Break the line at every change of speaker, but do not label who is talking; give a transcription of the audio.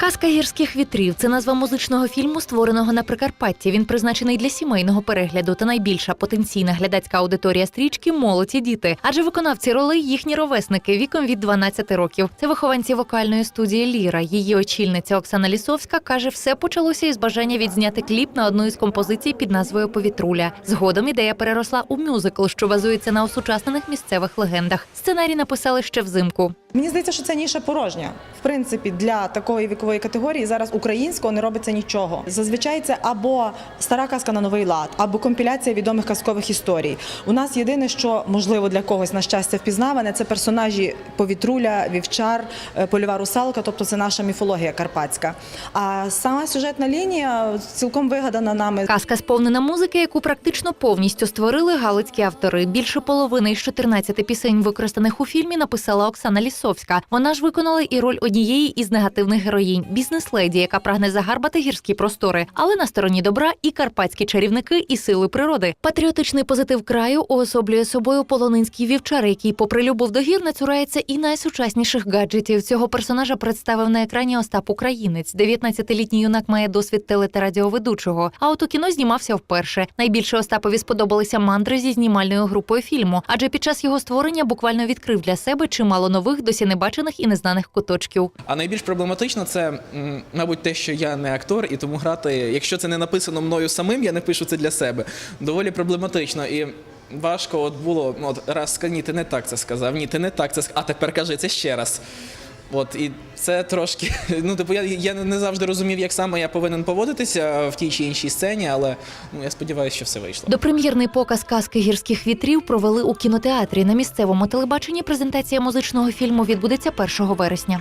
Казка гірських вітрів це назва музичного фільму, створеного на Прикарпатті. Він призначений для сімейного перегляду та найбільша потенційна глядацька аудиторія стрічки молодь і діти. Адже виконавці ролей їхні ровесники віком від 12 років. Це вихованці вокальної студії Ліра. Її очільниця Оксана Лісовська каже, все почалося із бажання відзняти кліп на одну із композицій під назвою Повітруля. Згодом ідея переросла у мюзикл, що базується на осучаснених місцевих легендах. Сценарій написали ще взимку.
Мені здається, що це ніша порожня. В принципі, для такої вікової категорії зараз українського не робиться нічого. Зазвичай це або стара казка на новий лад, або компіляція відомих казкових історій. У нас єдине, що можливо для когось на щастя впізнаване, це персонажі повітруля, вівчар, е, польова русалка, тобто це наша міфологія карпатська. А сама сюжетна лінія цілком вигадана нами.
Казка сповнена музики, яку практично повністю створили галицькі автори. Більше половини із 14 пісень, використаних у фільмі, написала Оксана Лісовська. Вона ж виконала і роль однієї із негативних героїнь бізнес-леді, яка прагне загарбати гірські простори, але на стороні добра і карпатські чарівники, і сили природи. Патріотичний позитив краю уособлює собою полонинський вівчар, який, попри любов до гір, не цурається і найсучасніших гаджетів. Цього персонажа представив на екрані Остап Українець. 19-літній юнак має досвід теле та радіоведучого. А от у кіно знімався вперше. Найбільше Остапові сподобалися мандри зі знімальною групою фільму, адже під час його створення буквально відкрив для себе чимало нових, досі небачених і незнаних куточків.
А найбільш проблематично це, мабуть, те, що я не актор, і тому грати, якщо це не написано мною самим, я не пишу це для себе. Доволі проблематично і. Важко от було ну, от раз ні, ти не так це сказав, ні, ти не так це сказав, а тепер кажи це ще раз. От і це трошки. Ну, типу, я, я не завжди розумів, як саме я повинен поводитися в тій чи іншій сцені, але ну я сподіваюся, що все вийшло.
Допрем'єрний показ казки гірських вітрів провели у кінотеатрі. На місцевому телебаченні презентація музичного фільму відбудеться 1 вересня.